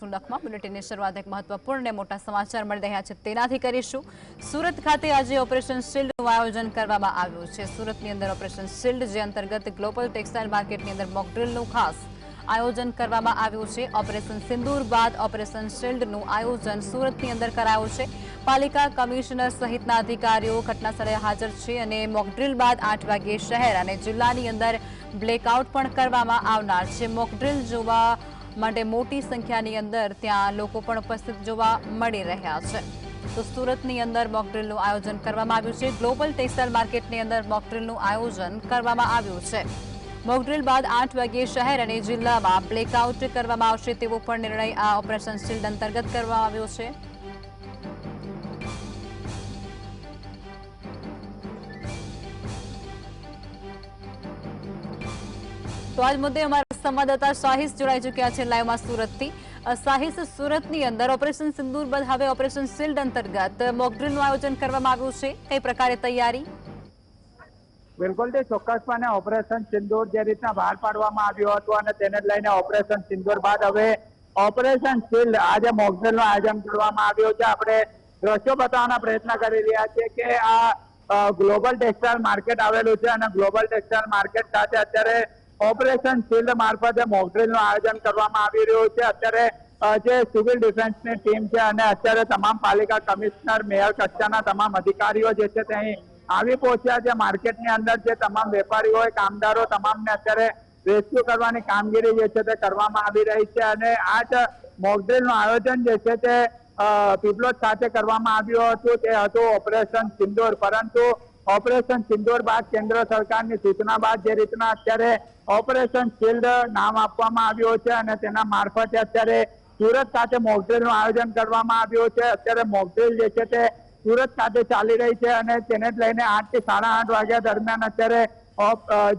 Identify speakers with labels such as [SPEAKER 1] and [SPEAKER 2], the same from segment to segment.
[SPEAKER 1] સુંડકમાં બુલેટિનની મહત્વપૂર્ણ મોટા સમાચાર મળી રહ્યા છે. તેનાથી કરીશું. સુરત ખાતે આજે ઓપરેશન આયોજન કરવામાં આવ્યું છે. સુરતની અંદર ઓપરેશન શિલ્ડ, જે અંતર્ગત ગ્લોબલ ટેક્સટાઇલ માર્કેટની અંદર મોકડ્રીલનું ખાસ આયોજન કરવામાં આવ્યું છે. ઓપરેશન સિંદૂર બાદ ઓપરેશન શિલ્ડનું આયોજન સુરતની અંદર કરાયું છે. પાલિકા કમિશનર સહિતના અધિકારીઓ ઘટનાસ્થળે હાજર છે અને મોકડ્રીલ બાદ આઠ વાગ્યે શહેર અને જિલ્લાની અંદર બ્લેકઆઉટ પણ કરવામાં આવનાર છે. મોકડ્રીલ જોવા માટે મોટી સંખ્યાની અંદર ત્યાં લોકો પણ ઉપસ્થિત જોવા મળી રહ્યા છે. તો સુરતની અંદર મોકડ્રીલનું આયોજન કરવામાં આવ્યું છે. ગ્લોબલ ટેક્સટાઇલ માર્કેટની અંદર મોકડ્રીલનું આયોજન કરવામાં આવ્યું છે. મોકડ્રીલ બાદ આઠ વાગ્યે શહેર અને જિલ્લામાં બ્લેકઆઉટ કરવામાં આવશે તેવો પણ નિર્ણય આ ઓપરેશન શિલ્ડ અંતર્ગત કરવામાં આવ્યો છે. તો આજ મુદ્દે અમારા સંવાદદાતા શાહિસ જોડાઈ ચૂક્યા છે લાઈવમાં સુરતથી. અ, સુરતની અંદર ઓપરેશન સિંદૂર બાદ હવે ઓપરેશન શિલ્ડ અંતર્ગત મોકડ્રીલનું આયોજન કરવામાં આવ્યું છે. કઈ પ્રકારે તૈયારી?
[SPEAKER 2] બિલકુલ તે ચોક્કસપણે ઓપરેશન સિંદૂર જે રીતના બહાર પાડવામાં આવ્યું હતું અને તેને લઈને ઓપરેશન સિંદૂર બાદ હવે ઓપરેશન શિલ્ડ આજે મોકડ્રીલનું આયોજન કરવામાં આવ્યું છે. આપણે દ્રશ્યો બતાવવાના પ્રયત્ન કરી રહ્યા છીએ કે આ ગ્લોબલ ટેક્સટાઇલ માર્કેટ આવેલું છે અને ગ્લોબલ ટેક્સટાઇલ માર્કેટ સાથે અત્યારે ઓપરેશન શિલ્ડ મારફતે મોકડ્રીલનું આયોજન કરવામાં આવી રહ્યું છે. અત્યારે જે સિવિલ ડિફેન્સની ટીમ છે અને અત્યારે તમામ પાલિકા કમિશનર, મેયર કક્ષાના તમામ અધિકારીઓ જે છે તે આવી પહોંચ્યા છે. માર્કેટની અંદર જે તમામ વેપારીઓ, કામદારો તમામને અત્યારે રેસ્ક્યુ કરવાની કામગીરી જે છે તે કરવામાં આવી રહી છે અને આ જ મોકડ્રીલનું આયોજન જે છે તે પીપલોદ ખાતે કરવામાં આવ્યું હતું. તે હતું ઓપરેશન સિંદૂર. પરંતુ ઓપરેશન સિંદોર બાદ કેન્દ્ર સરકારની સૂચના બાદ જે રીતના અત્યારે ઓપરેશન શિલ્ડ નામ આપવામાં આવ્યું છે અને તેના મારફતે અત્યારે સુરત સાથે મોકડ્રીલનું આયોજન કરવામાં આવ્યું છે. અત્યારે મોકડ્રીલ જે છે તે સુરત સાથે ચાલી રહી છે અને તેને જ લઈને આઠથી સાડા આઠ વાગ્યા દરમિયાન અત્યારે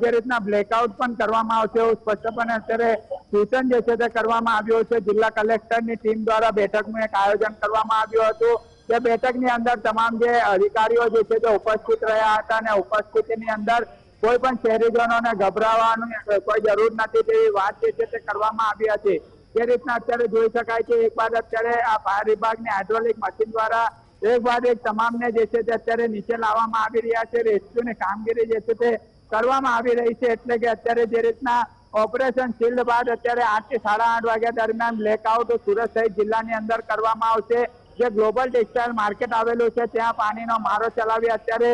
[SPEAKER 2] જે રીતના બ્લેકઆઉટ પણ કરવામાં આવશે એવું સ્પષ્ટપણે અત્યારે સૂચન જે છે તે કરવામાં આવ્યું છે. જિલ્લા કલેક્ટરની ટીમ દ્વારા બેઠકનું એક આયોજન કરવામાં આવ્યું હતું. તે બેઠકની અંદર તમામ જે અધિકારીઓ જે છે તે ઉપસ્થિત રહ્યા હતા અને ઉપસ્થિતિની અંદર કોઈ પણ શહેરીજનોને ગભરાવાની કોઈ જરૂર નથી તેવી વાત જે છે તે કરવામાં આવી હતી. જે રીતના અત્યારે જોઈ શકાય છે, એક બાદ અત્યારે આ ફાયર વિભાગની હાઇડ્રોલિક મશીન દ્વારા એક બાદ એક તમામને જે છે તે અત્યારે નીચે લાવવામાં આવી રહ્યા છે, રેસ્ક્યુની કામગીરી જે છે તે કરવામાં આવી રહી છે, એટલે કે અત્યારે જે રીતના ઓપરેશન શિલ્ડ બાદ અત્યારે આઠથી સાડા આઠ વાગ્યા દરમિયાન બ્લેકઆઉટ સુરત સહિત જિલ્લાની અંદર કરવામાં આવશે. જે ગ્લોબલ ટેક્સટાઇલ માર્કેટ આવેલું છે, ત્યાં પાણીનો મારો ચલાવી અત્યારે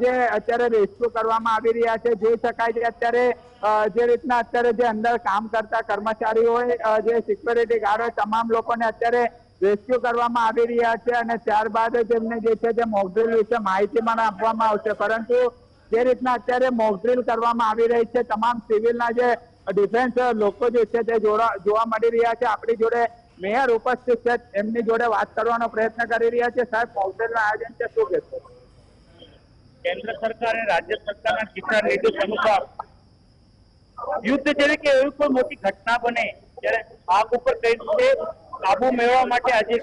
[SPEAKER 2] જે અત્યારે રેસ્ક્યુ કરવામાં આવી રહ્યા છે, જોઈ શકાય છે અત્યારે જે રીતના અત્યારે જે અંદર કામ કરતા કર્મચારીઓ હોય જે સિક્યોરિટી ગાર્ડ હોય, તમામ લોકોને અત્યારે રેસ્ક્યુ કરવામાં આવી રહ્યા છે અને ત્યારબાદ જ એમને જે છે જે મોકડ્રીલ વિશે માહિતી પણ આપવામાં આવશે. પરંતુ જે રીતના અત્યારે મોકડ્રીલ કરવામાં આવી રહી છે, તમામ સિવિલના જે ડિફેન્સ લોકો જે છે તે જોવા મળી રહ્યા છે, આપણી જોડે મેયર ઉપસ્થિત છે. એમની જોડે વાત કરવાનો પ્રયત્ન કરી રહ્યા છે. સાહેબ મોકડ્રીલનું આયોજન છે. શું કહેશો?
[SPEAKER 3] કેન્દ્ર સરકાર રાજ્ય સરકારના દિશા નિર્દેશ અનુસાર યુદ્ધ જેવી કે એવી કોઈ મોટી ઘટના બને ત્યારે આગ ઉપર કઈ રીતે કાબુ મેળવવા માટે આજે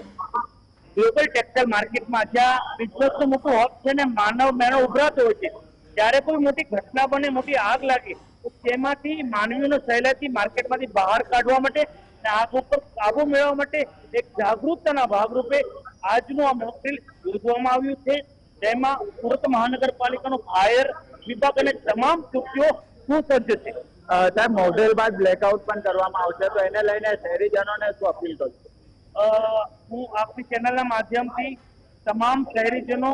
[SPEAKER 3] ગ્લોબલ ટેક્સટાઇલ માર્કેટમાં જ્યાં બિઝનેસનું મોટું હબ છે ને માનવ મેળો ઉભરાતો હોય છે. જ્યારે કોઈ મોટી ઘટના બને, મોટી આગ લાગે તેમાંથી માનવીઓને સહેલાઈથી માર્કેટમાંથી બહાર કાઢવા માટે આગ ઉપર કાબુ મેળવવા માટે એક જાગૃતતાના ભાગરૂપે આજનું આ મોકડ્રીલ યોજવામાં આવ્યું છે. જેમાં સુરત મહાનગરપાલિકાનો ફાયર વિભાગ અને તમામ ચૂકીઓ સુસજ્જ છે.
[SPEAKER 2] સાહેબ મોકડ્રીલ બાદ બ્લેકઆઉટ પણ કરવામાં આવશે તો એને લઈને શહેરીજનોને શું અપીલ કરશો
[SPEAKER 3] હું આપની ચેનલના માધ્યમથી તમામ શહેરીજનો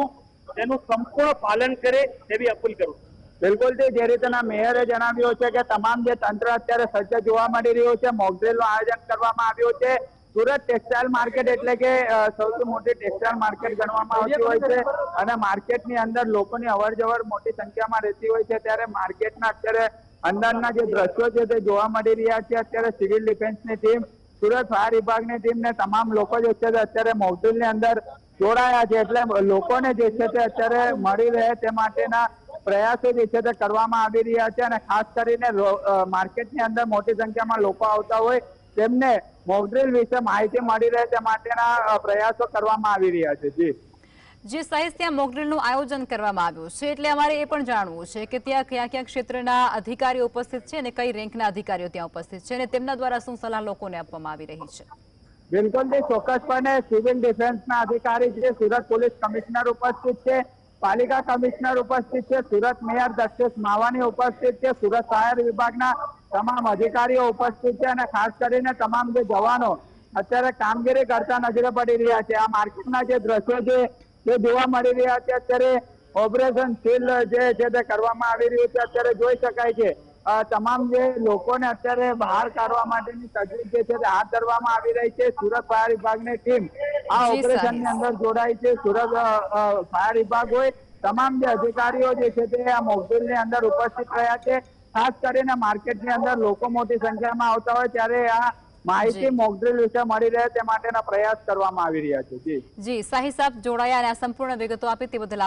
[SPEAKER 3] તેનું સંપૂર્ણ પાલન કરે તેવી અપીલ કરું છું.
[SPEAKER 2] બિલકુલ તે જે રીતના મેયરે જણાવ્યું છે કે તમામ જે તંત્ર અત્યારે સજ્જ જોવા મળી રહ્યું છે, મોકડ્રીલનું આયોજન કરવામાં આવ્યું છે. સુરત ટેક્સટાઇલ માર્કેટ એટલે કે સૌથી મોટી ટેક્સટાઇલ માર્કેટ ગણવામાં આવતી હોય છે અને માર્કેટની અંદર લોકોની અવર જવર મોટી સંખ્યામાં રહેતી હોય છે. ત્યારે માર્કેટના અત્યારે અંદરના જે દ્રશ્યો છે તે જોવા મળી રહ્યા છે. અત્યારે સિવિલ ડિફેન્સની ટીમ, સુરત ફાયર વિભાગની ટીમ ને તમામ લોકો જે છે અત્યારે મોકડ્રીલની અંદર જોડાયા છે. એટલે લોકોને જે છે તે અત્યારે મળી રહે તે માટેના પ્રયાસો જે છે તે કરવામાં આવી રહ્યા છે અને ખાસ કરીને માર્કેટની અંદર મોટી સંખ્યામાં લોકો આવતા હોય તેમને મોકડ્રીલ વિશે માહિતી મળી રહે તે માટેના પ્રયાસો કરવામાં આવી રહ્યા છે. જી.
[SPEAKER 1] જે સાઈઝ ત્યાં મોકડ્રીલનું આયોજન કરવામાં આવ્યું છે. એટલે અમારે એ પણ જાણવું છે કે ત્યાં કયા કયા ક્ષેત્રના અધિકારીઓ ઉપસ્થિત છે અને કઈ રેન્કના અધિકારીઓ ત્યાં ઉપસ્થિત છે અને તેમના દ્વારા શું સલાહ લોકોને આપવામાં આવી રહી છે?
[SPEAKER 2] બિલકુલ ચોક્કસપણે સિવિલ ડિફેન્સના અધિકારી છે સુરત પોલીસ કમિશનર ઉપસ્થિત છે પાલિકા કમિશનર ઉપસ્થિત છે, સુરત મેયર દક્ષેશ માવાની ઉપસ્થિત છે, સુરત ફાયર વિભાગના તમામ અધિકારીઓ ઉપસ્થિત છે અને ખાસ કરીને તમામ જે જવાનો અત્યારે કામગીરી કરતા નજરે પડી રહ્યા છે. આ માર્કેટના જે દ્રશ્યો છે તે જોવા મળી રહ્યા છે. અત્યારે ઓપરેશન સીલ જે છે, તે કરવામાં આવી રહ્યું છે. અત્યારે જોઈ શકાય છે તમામ જે લોકોને અત્યારે બહાર કાઢવા માટેની તજવીજ જે છે, તે હાથ ધરવામાં આવી રહી છે. સુરત ફાયર વિભાગની ટીમ આ ઓપરેશનની અંદર જોડાય છે. સુરત ફાયર વિભાગ હોય તમામ જે અધિકારીઓ જે છે તે આ મોકડ્રીલની અંદર ઉપસ્થિત રહ્યા છે. ખાસ કરીને માર્કેટની અંદર લોકો મોટી સંખ્યામાં આવતા હોય ત્યારે આ માહિતી. મોકડ્રીલ વિશે મળી રહે તે માટેના પ્રયાસ કરવામાં આવી રહ્યા છે. જી.
[SPEAKER 1] જી સાહી સાહેબ જોડાયા અને આ સંપૂર્ણ વિગતો આપી તે બદલ